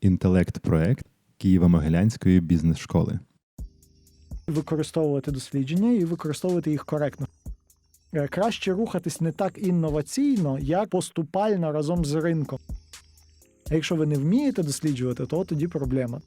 інтелект-проект Києво-Могилянської бізнес-школи. використовувати дослідження і використовувати їх коректно. Е, Краще рухатись не так інноваційно, як поступально разом з ринком. А якщо ви не вмієте досліджувати, то тоді проблема.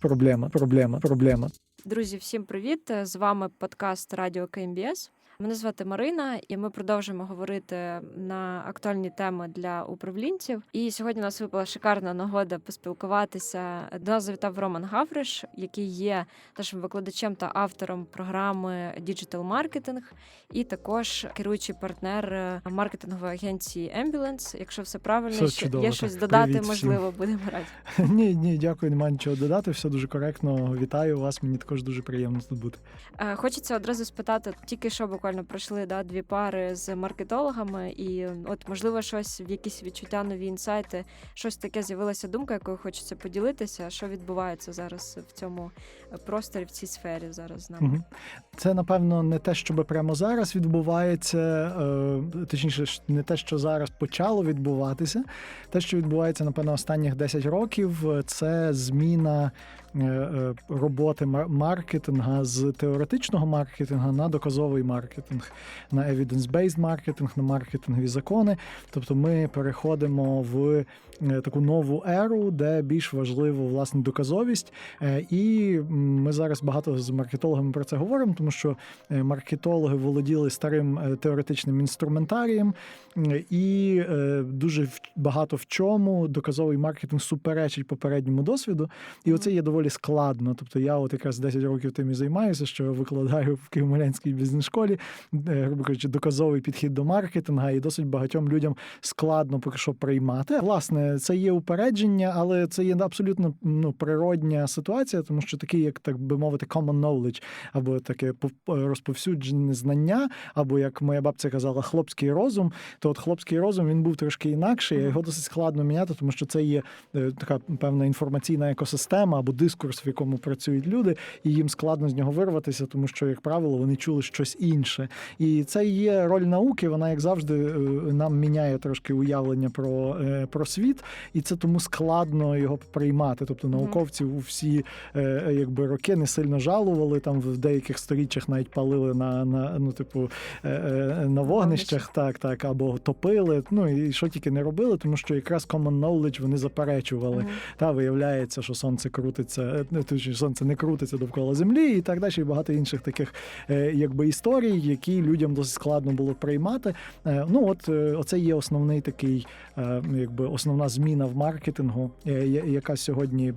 Проблема, проблема, проблема. Друзі, всім привіт! З вами подкаст Радіо КМБС. Мене звати Марина, і ми продовжуємо говорити на актуальні теми для управлінців. І сьогодні у нас випала шикарна нагода поспілкуватися. До нас завітав Роман Гавриш, який є нашим викладачем та автором програми Digital Marketing, і також керуючий партнер е, маркетингової агенції Ambulance. Якщо все правильно, Все чудово, є так. щось додати, Привіт всім. можливо, будемо раді. Ні, ні, дякую, немає нічого додати. Все дуже коректно. Вітаю вас. Мені також дуже приємно тут бути. Е, Хочеться одразу спитати, тільки що буквально пройшли да, дві пари з маркетологами, і от можливо щось в якісь відчуття, нові інсайти, щось таке з'явилася думка, якою хочеться поділитися. Що відбувається зараз в цьому просторі, в цій сфері зараз з нами? Це напевно не те, що прямо зараз відбувається, е, точніше, не те, що зараз почало відбуватися. Те, що відбувається, напевно, останніх 10 років, е, це зміна е, роботи мар- маркетинга з теоретичного маркетингу на доказовий маркетинг, на evidence-based маркетинг, на маркетингові закони. Тобто ми переходимо в таку нову еру, де більш важливо власне доказовість. І ми зараз багато з маркетологами про це говоримо, тому що е, маркетологи володіли старим е, теоретичним інструментарієм, і е, дуже в- багато в чому доказовий маркетинг суперечить попередньому досвіду. І оце є доволі складно. Тобто я от якраз 10 років тим і займаюся, що викладаю в Києво-Могилянській бізнес-школі, грубо кажучи, доказовий підхід до маркетинга, і досить багатьом людям складно поки що приймати. Власне, це є упередження, але це є абсолютно ну, природня ситуація, тому що такий, як так би мовити, common knowledge, або таке пов- розповсюджене знання, або як моя бабця казала, хлопський розум. То от хлопський розум він був трошки інакший, його досить складно міняти, тому що це є е, така певна інформаційна екосистема або дискурс, в якому працюють люди, і їм складно з нього вирватися, тому що, як правило, вони чули щось інше. І це є роль науки. Вона, як завжди, е, нам міняє трошки уявлення про, е, про світ, і це тому складно його приймати. Тобто науковці у всі е, якби роки не сильно жалували. Там в деяких сторіччях навіть палили на, на ну, типу, е, е, на вогнищах, так, так, або топили. Ну і що тільки не робили, тому що якраз common knowledge вони заперечували. Мгм. Та виявляється, що сонце крутиться, е, ну, точніше, сонце не крутиться довкола землі, і так далі. І багато інших таких якби історій, які людям досить складно було приймати. Ну от оце є основний такий, якби основна зміна в маркетингу, яка сьогодні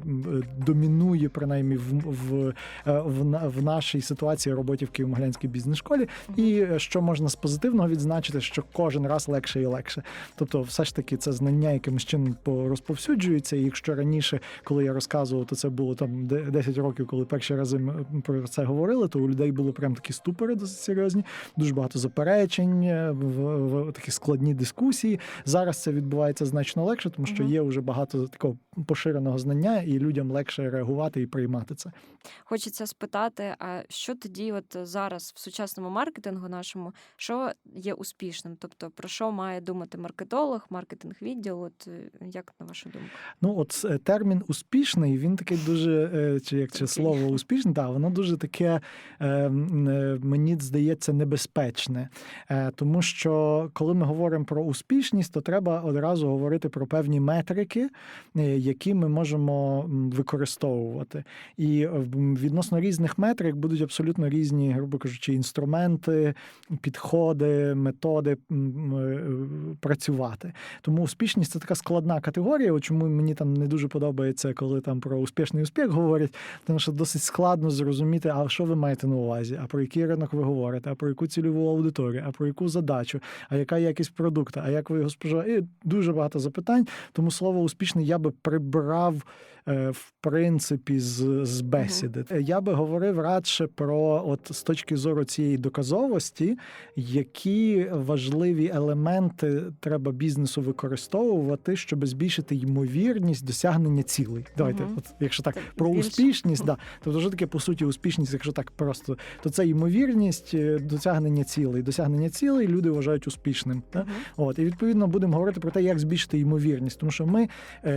домінує принаймні в, в, е, в, в нашій ситуації роботі в Києво-Могилянській бізнес-школі. І е, що можна з позитивного відзначити, що кожен раз легше і легше. Тобто, все ж таки, це знання якимось чином розповсюджується. І якщо раніше, коли я розказував, то це було там де- 10 років, коли перші рази ми про це говорили, то у людей були прям такі ступори досить серйозні, дуже багато заперечень, е, в, в такі складні дискусії. Зараз це відбувається значно легше, тому що є вже багато такого поширеного знання, і людям легше реагувати і приймати це. Хочеться спитати, а що тоді, от зараз в сучасному маркетингу нашому, що є успішним? Тобто про що має думати маркетолог, маркетинг відділ? От е, як на вашу думку? Ну, от е, термін успішний, він такий дуже, е, чи як чи слово успішний, так, воно дуже таке, мені здається, небезпечне. Тому що коли ми говоримо про успішність, то треба одразу говорити про певні метрики, які ми можемо використовувати. І е, відносно різних метрик будуть абсолютно різні, грубо кажучи, інструменти, підходи, методи е, працювати. Тому успішність це така складна категорія. Чому мені там не дуже подобається, коли там про успішний успіх говорять, тому що досить складно зрозуміти, а що ви маєте на увазі, а про який ринок ви говорите, а про яку цільову аудиторію, а про яку задачу, а яка якість продукту, а як ви його споживаєте? І дуже багато запитань. Тому слово успішний я би прибрав. е, В принципі, з, з бесіди Е, я би говорив радше про, от з точки зору цієї доказовості, які важливі елементи треба бізнесу використовувати, щоб збільшити ймовірність досягнення цілей. Давайте, от якщо так про успішність, да, тобто що таке по суті успішність, якщо так просто, то це ймовірність е, досягнення цілей. Досягнення цілей люди вважають успішним. Да? От і відповідно будемо говорити про те, як збільшити ймовірність, тому що ми,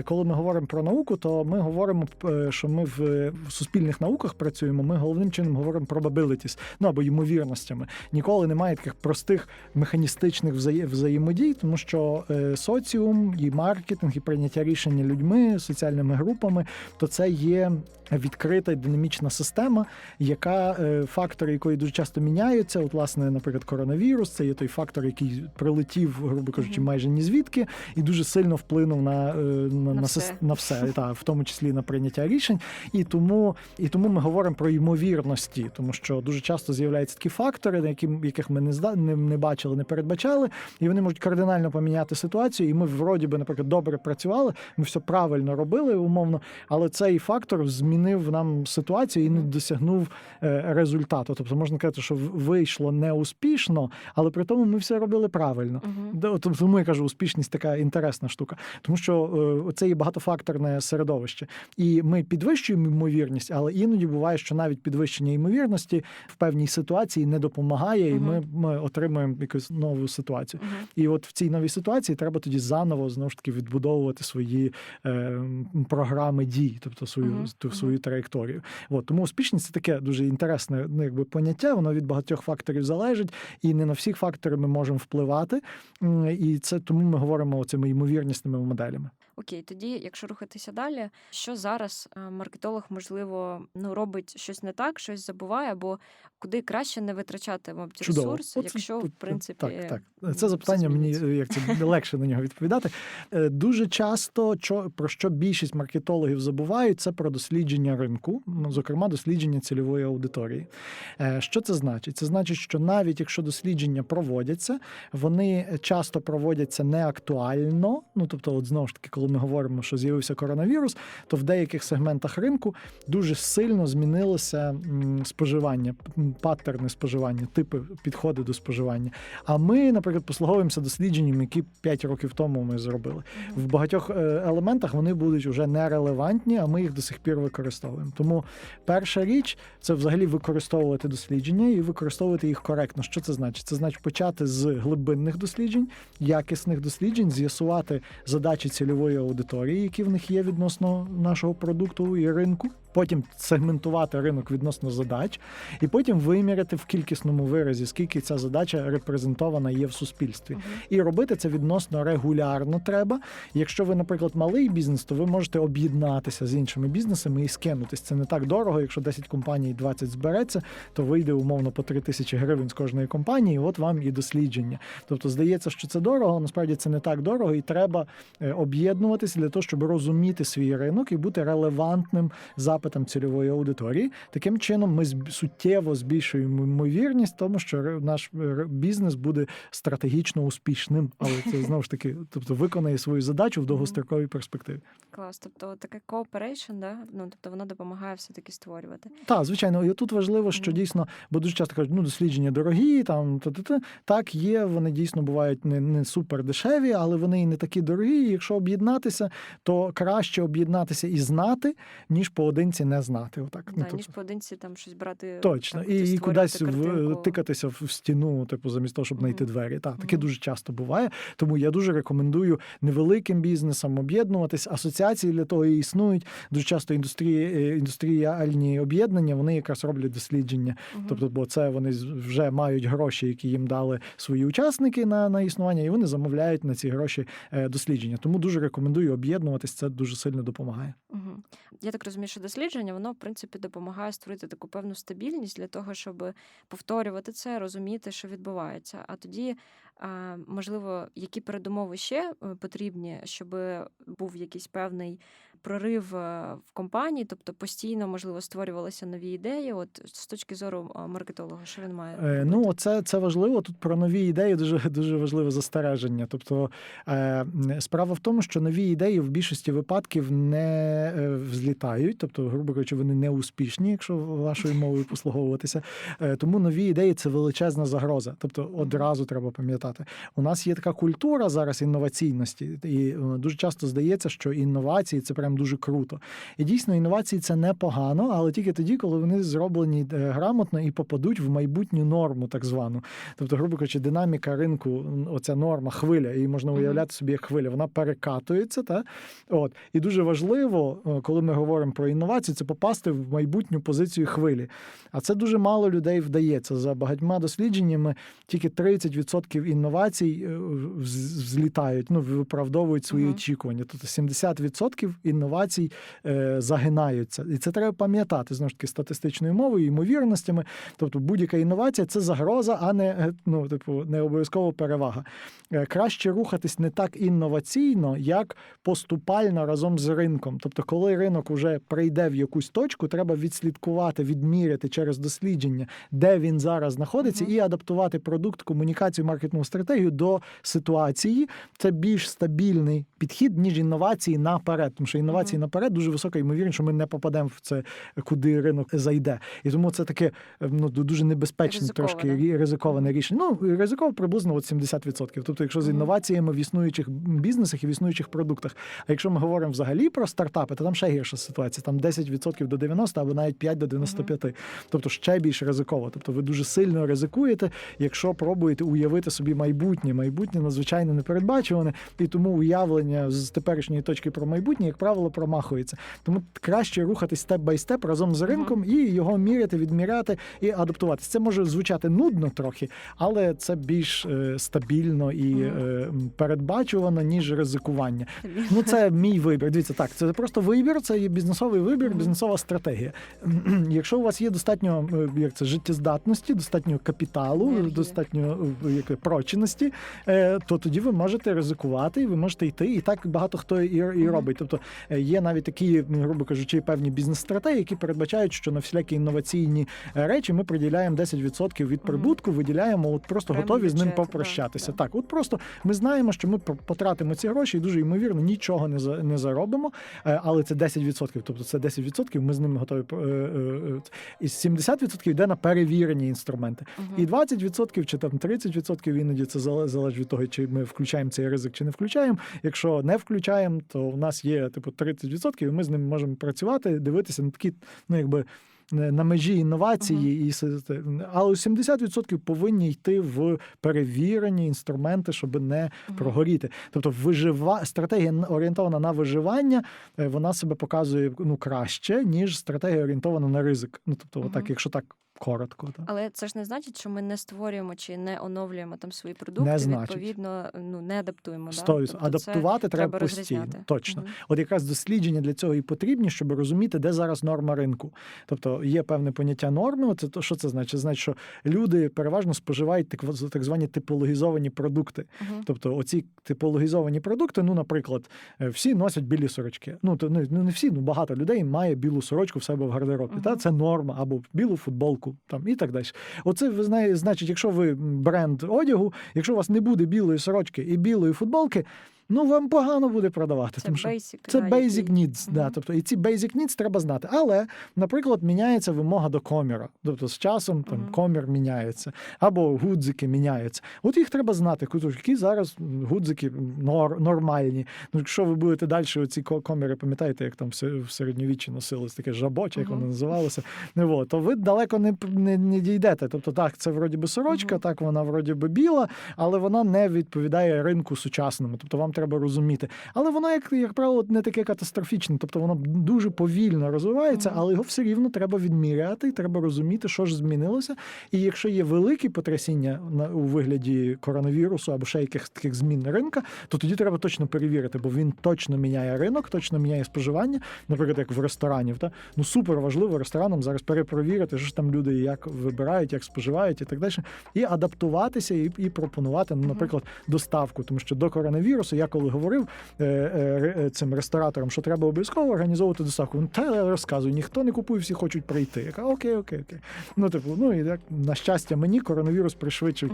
коли ми говоримо про науку, то ми говоримо, е, що ми в, суспільних науках працюємо. Ми головним чином говоримо probabilities, ну або ймовірностями. Ніколи немає таких простих механістичних взає- взаємодій, тому що е, соціум і маркетинг, і прийняття рішення людьми, соціальними групами, то це є відкрита і динамічна система, яка е, фактори, якої дуже часто міняються. От, власне, наприклад, коронавірус, це є той фактор, який прилетів, грубо кажучи, майже ні звідки, і дуже сильно вплинув на, е, на, на, все. на все, та, в тому числі на прийняття рішень. І тому, і тому ми говоримо про ймовірності, тому що дуже часто з'являються такі фактори, на які, яких ми не, зда, не, не бачили, не передбачали, і вони можуть кардинально поміняти ситуацію. І ми, вроді би, наприклад, добре працювали, ми все правильно робили умовно, але цей фактор змінив нам ситуацію і не досягнув е, результату. Тобто можна казати, що вийшло неуспішно, але при тому ми все робили правильно. Мгм. Да, от Тому я кажу, успішність така інтересна штука, тому що е, це є багатофакторне середовище, і ми підвищуємо ймовірність, але іноді буває, що навіть підвищення ймовірності в певній ситуації не допомагає, і ми, ми отримуємо якусь нову ситуацію. Мгм. І от в цій новій ситуації треба тоді заново знову ж таки відбудовувати свої е, програми дій, тобто свою Мгм, ту свою траєкторію. От тому успішність це таке дуже інтересне ну, якби поняття. Воно від багатьох факторів залежить, і не на всі фактори ми можемо впливати. І це тому ми говоримо цими ймовірнісними моделями. Окей, тоді, якщо рухатися далі, що зараз е, маркетолог, можливо, ну робить щось не так, щось забуває, або куди краще не витрачати мабуть, Чудово. ресурс, Оце- якщо в принципі так, так. Це запитання мені як це легше на нього відповідати. Е, Дуже часто про що більшість маркетологів забувають, це про дослідження ринку, ну, зокрема дослідження цільової аудиторії. Е, Що це значить? Це значить, що навіть якщо дослідження проводяться, вони часто проводяться не актуально. Ну тобто, от знову ж таки, коли ми говоримо, що з'явився коронавірус, то в деяких сегментах ринку дуже сильно змінилося споживання, паттерни споживання, типи підходи до споживання. А ми, наприклад, послуговуємося дослідженням, які 5 років тому ми зробили. В багатьох е, елементах вони будуть вже нерелевантні, а ми їх до сих пір використовуємо. Тому перша річ це взагалі використовувати дослідження і використовувати їх коректно. Що це значить? Це значить почати з глибинних досліджень, якісних досліджень, з'ясувати задачі цільової аудиторії, які в них є відносно нашого продукту і ринку. Потім сегментувати ринок відносно задач, і потім виміряти в кількісному виразі, скільки ця задача репрезентована є в суспільстві. Мгм. І робити це відносно регулярно треба. Якщо ви, наприклад, малий бізнес, то ви можете об'єднатися з іншими бізнесами і скинутись. Це не так дорого. Якщо 10 компаній 20 збереться, то вийде умовно по 3 тисячі гривень з кожної компанії. і От вам і дослідження. Тобто здається, що це дорого, насправді це не так дорого, і треба е, об'єднуватися для того, щоб розуміти свій ринок і бути релевантним запитам цільової аудиторії. Таким чином, ми суттєво збільшуємо ймовірність, тому що наш бізнес буде стратегічно успішним, але це знову ж таки, тобто виконає свою задачу в довгостроковій перспективі. Клас, тобто таке cooperation, да? ну тобто воно допомагає все таки створювати. Так, звичайно, і тут важливо, що дійсно, бо дуже часто кажуть, ну дослідження дорогі, там та-та-та. так є, вони дійсно бувають не, не супер дешеві, але вони і не такі дорогі. Якщо об'єднатися, то краще об'єднатися і знати, ніж поодинці не знати. Отак. Да, Ну, ніж тобто- поодинці там щось брати. Точно, там, і, і кудись в, тикатися в стіну, типу, замість того, щоб знайти Мгм. двері. Так, таке Мгм. дуже часто буває. Тому я дуже рекомендую невеликим бізнесам об'єднуватись. Асоціації для того і існують. Дуже часто індустрії, е, індустріальні об'єднання вони якраз роблять дослідження. Мгм. Тобто, бо це вони вже мають гроші, які їм дали свої учасники на, на існування, і вони замовляють на ці гроші е, дослідження. Тому дуже рекомендую об'єднуватись. Це дуже сильно допомагає. Мгм. Я так розумію, що дослідження воно в принципі допомагає створити таку певну стабільність для того, щоб повторювати це, розуміти, що відбувається. А тоді, можливо, які передумови ще е, потрібні, щоб був якийсь певний прорив е, в компанії, тобто постійно, можливо, створювалися нові ідеї. От з точки зору маркетолога, що він має Е, робити? Ну, це, це важливо. Тут про нові ідеї дуже дуже важливе застереження. Тобто е, справа в тому, що нові ідеї в більшості випадків не взлітають, тобто, грубо кажучи, вони не успішні, якщо вашою мовою послуговуватися. Тому нові ідеї це величезна загроза. Тобто, одразу треба пам'ятати. У нас є така культура зараз інноваційності, і дуже часто здається, що інновації це прям прям дуже круто. І дійсно інновації це непогано, але тільки тоді, коли вони зроблені е, грамотно і попадуть в майбутню норму, так звану. Тобто, грубо кажучи, динаміка ринку, оця норма, хвиля, її можна уявляти собі як хвиля, вона перекатується. Та? От. І дуже важливо, е, коли ми говоримо про інновації, це попасти в майбутню позицію хвилі. А це дуже мало людей вдається. За багатьма дослідженнями тільки 30% інновацій е, взлітають, ну, виправдовують свої Мгм. очікування. Тобто 70% інновацій е, загинаються. І це треба пам'ятати знову ж таки статистичною мовою, ймовірностями. Тобто будь-яка інновація це загроза, а не е, ну, типу, не обов'язково перевага. Е, Краще рухатись не так інноваційно, як поступально разом з ринком. Тобто, коли ринок вже прийде в якусь точку, треба відслідкувати, відміряти через дослідження, де він зараз знаходиться, Мгм. і адаптувати продукт, комунікацію, маркетингову стратегію до ситуації. Це більш стабільний підхід, ніж інновації наперед. Тому що інновації Мгм. наперед дуже висока ймовірність, що ми не попадемо в це, куди ринок зайде. І тому це таке е, ну, дуже небезпечне Ризиковане. трошки ризиковане рішення. Ну, ризиково приблизно от 70%. Тобто, якщо з інноваціями в існуючих бізнесах і в існуючих продуктах. А якщо ми говоримо взагалі про стартапи, то там ще гірша ситуація. Там 10% до 90 або навіть 5 до 95. Тобто ще більш ризиково. Тобто ви дуже сильно ризикуєте, якщо пробуєте уявити собі майбутнє. Майбутнє надзвичайно непередбачуване, і тому уявлення з теперішньої точки про майбутнє, як правило, промахується. Тому краще рухатись степ бай степ разом з ринком і його міряти, відміряти і адаптуватися. Це може звучати нудно трохи, але це більш е, стабільно і е, передбачувано, ніж ризикування. Ну, це мій вибір. Дивіться, так, це просто вибір, це є бізнесовий вибір, бізнесова стратегія. Якщо у вас є достатньо е, як це, життєздатності, достатньо капіталу, достатньо е, як, прочності, е, то тоді ви можете ризикувати, і ви можете йти. І так багато хто і, і робить. Тобто є навіть такі, грубо кажучи, певні бізнес-стратегії, які передбачають, що на всілякі інноваційні е, речі ми приділяємо 10% від прибутку, виділяємо, от просто Прямо готові з ним попрощатися. да. Так, от просто ми знаємо, що ми потратимо ці гроші і дуже ймовірно нічого не за не заробимо. Е, Але це 10%, тобто це 10%, ми з ними готові. е, е, е, І 70% йде на перевірені інструменти. Мгм. І 20% чи там 30% іноді це залежить від того, чи ми включаємо цей ризик, чи не включаємо. Якщо не включаємо, то в нас є типу 30%, і ми з ним можемо працювати, дивитися на такі, ну якби. е, На межі інновації і с- те- але 70% повинні йти в перевірені інструменти, щоб не Мгм. прогоріти. Тобто, вижива стратегія орієнтована на виживання, е, вона себе показує ну краще, ніж стратегія орієнтована на ризик. Ну тобто, Мгм. отак, якщо так коротко, то Але це ж не значить, що ми не створюємо чи не оновлюємо там свої продукти. Не значить. Відповідно, ну не адаптуємо. Да? Тобто адаптувати треба, треба постійно. розрізняти. Точно. Мгм. От якраз дослідження для цього і потрібні, щоб розуміти, де зараз норма ринку. Тобто є певне поняття норми. Це то, що це значить? Значить, що люди переважно споживають так, так звані типологізовані продукти. Мгм. Тобто, оці типологізовані продукти, ну, наприклад, е, всі носять білі сорочки. Ну, то ну, не всі, ну багато людей має білу сорочку в себе в гардеробі. Мгм. Та це норма, або білу футболку, там і так далі. Оце ви знаєте, значить, якщо ви бренд одягу, якщо у вас не буде білої сорочки і білої футболки. Ну, вам погано буде продавати. Це тому що basic. це да, basic який- needs, да, тобто і ці basic needs треба знати. Але, наприклад, міняється вимога до коміра. Тобто з часом там Мгм. комір міняється, або гудзики міняються. От їх треба знати, які зараз гудзики нор, нормальні. Ну, якщо ви будете далі, оці коміри, пам'ятаєте, як там в середньовіччі носилось таке жабо, чи як Мгм. воно називалося, от, то ви далеко не, не, не дійдете. Тобто, так, це вроді би сорочка, Мгм. так вона вроді би біла, але вона не відповідає ринку сучасному. Тобто вам треба розуміти. Але воно, як, як правило, не таке катастрофічне. Тобто воно дуже повільно розвивається, але його все рівно треба відміряти, і треба розуміти, що ж змінилося. І якщо є великі потрясіння на у вигляді коронавірусу або ще якихось таких змін ринка, то тоді треба точно перевірити, бо він точно міняє ринок, точно міняє споживання, наприклад, як в ресторанів. Та? Ну супер важливо ресторанам зараз перепровірити, що ж там люди як вибирають, як споживають і так далі. І адаптуватися і, і пропонувати, ну, наприклад, доставку. Тому що до коронавірусу я коли говорив е, е, ре- цим рестораторам, що треба обов'язково організовувати доставку. Ну, та розказую, ніхто не купує, всі хочуть прийти. Я кажу, окей, окей, окей. Ну, типу, ну і як на щастя, мені коронавірус пришвидшив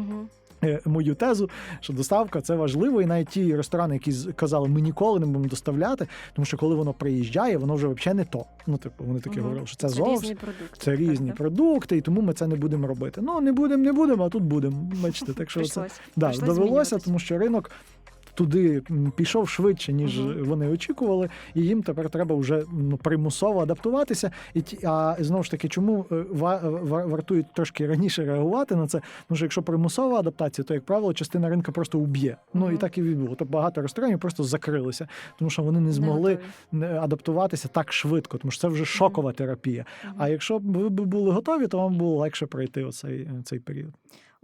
е, мою тезу, що доставка це важливо, і навіть ті ресторани, які казали, ми ніколи не будемо доставляти, тому що коли воно приїжджає, воно вже взагалі не то. Ну, типу, вони такі Мгм. говорили, що це, Це зовсім. різні продукти. Це різні так? продукти, і тому ми це не будемо робити. Ну не будемо, не будемо, а тут будемо. Бачите, так що це Прийшлось. да, довелося, тому що ринок туди пішов швидше, ніж Мгм. вони очікували, і їм тепер треба вже ну, примусово адаптуватися. І а знову ж таки, чому е, ва- ва- вартують трошки раніше реагувати на це? Тому що якщо примусова адаптація, то як правило частина ринку просто уб'є. Ну і так і відбуло. Тобто багато ресторанів просто закрилися, тому що вони не змогли не адаптуватися так швидко, тому що це вже шокова терапія. А якщо б ви були готові, то вам було легше пройти оцей цей період.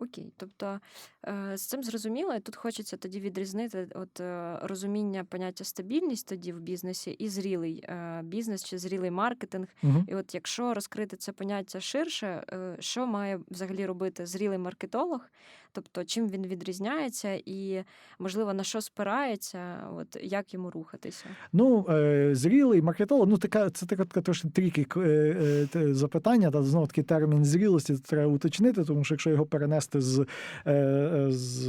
Окей, тобто е, з цим зрозуміло, і тут хочеться тоді відрізнити от е, розуміння поняття стабільність тоді в бізнесі і зрілий е, бізнес чи зрілий маркетинг. Угу. І от якщо розкрити це поняття ширше, що має взагалі робити зрілий маркетолог? Тобто, чим він відрізняється, і можливо на що спирається, от як йому рухатися? Ну, е, зрілий маркетолог, ну така це така, така трошки тріки е, е, запитання, та знову таки термін зрілості треба уточнити, тому що якщо його перенести з, з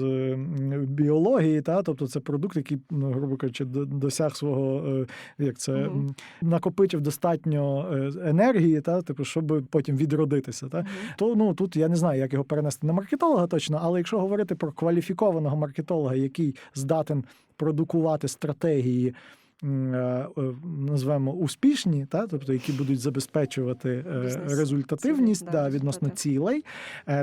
біології, та тобто це продукт, який, ну, грубо кажучи, досяг свого як це м, накопичив достатньо енергії, та типу, щоб потім відродитися. Та Мгм. то ну тут я не знаю, як його перенести на маркетолога точно, але якщо говорити про кваліфікованого маркетолога, який здатен продукувати стратегії. Е, е, Назвемо успішні, та тобто які будуть забезпечувати е, Бізнес результативність цілі, да, да, відносно цілей,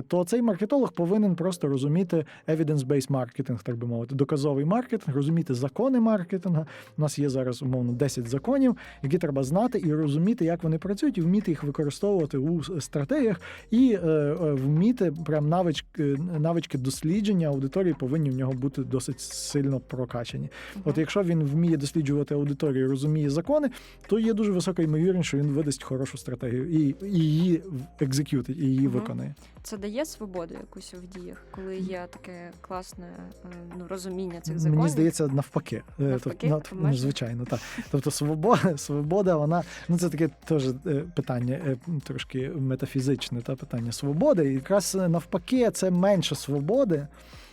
то цей маркетолог повинен просто розуміти evidence-based маркетинг, так би мовити, доказовий маркетинг, розуміти закони маркетингу. У нас є зараз умовно 10 законів, які треба знати і розуміти, як вони працюють, і вміти їх використовувати у стратегіях, і вміти прям навички, навички дослідження аудиторії повинні в нього бути досить сильно прокачані. От якщо він вміє досліджувати аудиторію, розуміє закони, то є дуже висока ймовірність, що він видасть хорошу стратегію і, і її екзекютить, і її Мгм. виконає. Це дає свободу якусь в діях, коли є таке класне е, ну, розуміння цих Мені здається, навпаки. Е, Навпаки? Тобто, ну, звичайно, так. Тобто, свобода, свобода, вона ну це таке теж е, питання, трошки метафізичне та питання свободи. І якраз навпаки, це менше свободи.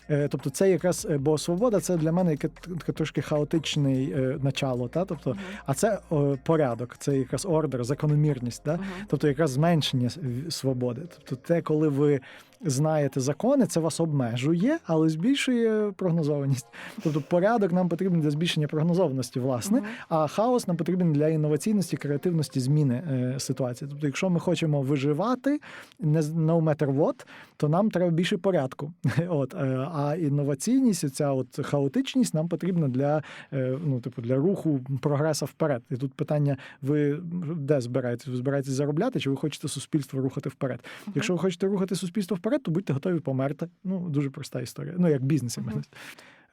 Е, Тобто, це якраз, е, бо свобода це для мене яке трошки хаотичний е, начало, та тобто, а це порядок, це якраз ордер, закономірність. Мгм. Тобто якраз зменшення свободи. Тобто, те, коли ви знаєте закони, це вас обмежує, але збільшує прогнозованість. Тобто, порядок нам потрібен для збільшення прогнозованості, власне, а хаос нам потрібен для інноваційності, креативності, зміни е, ситуації. Тобто, якщо ми хочемо виживати, не no matter what, то нам треба більше порядку. От, е, а інноваційність, ця от хаотичність нам потрібна для, е, ну, типу, для руху прогреса вперед. І тут питання: ви де збираєтесь? Ви збираєтесь заробляти, чи ви хочете суспільство рухати вперед? Якщо ви хочете рухати суспільство вперед, то будьте готові померти. Ну, дуже проста історія. Ну, як бізнес. на.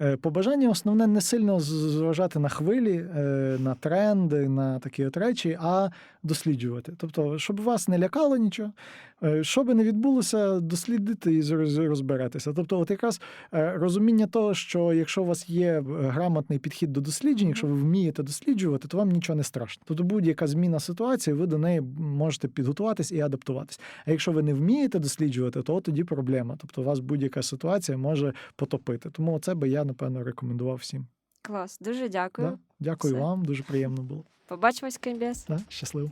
Е, Побажання основне не сильно зважати на хвилі, е, на тренди, на такі от речі, а досліджувати. Тобто, щоб вас не лякало нічого, що би не відбулося, дослідити і розберетеся. Тобто, от якраз е, розуміння того, що якщо у вас є е, грамотний підхід до досліджень, якщо ви вмієте досліджувати, то вам нічого не страшно. Тобто будь-яка зміна ситуації, ви до неї можете підготуватись і адаптуватись. А якщо ви не вмієте досліджувати, то тоді проблема. Тобто, у вас будь-яка ситуація може потопити. Тому це би я напевно рекомендував всім. Клас, дуже дякую. Да? Дякую Все. вам, дуже приємно було. Побачимось, Кембіс. Да? Щасливо.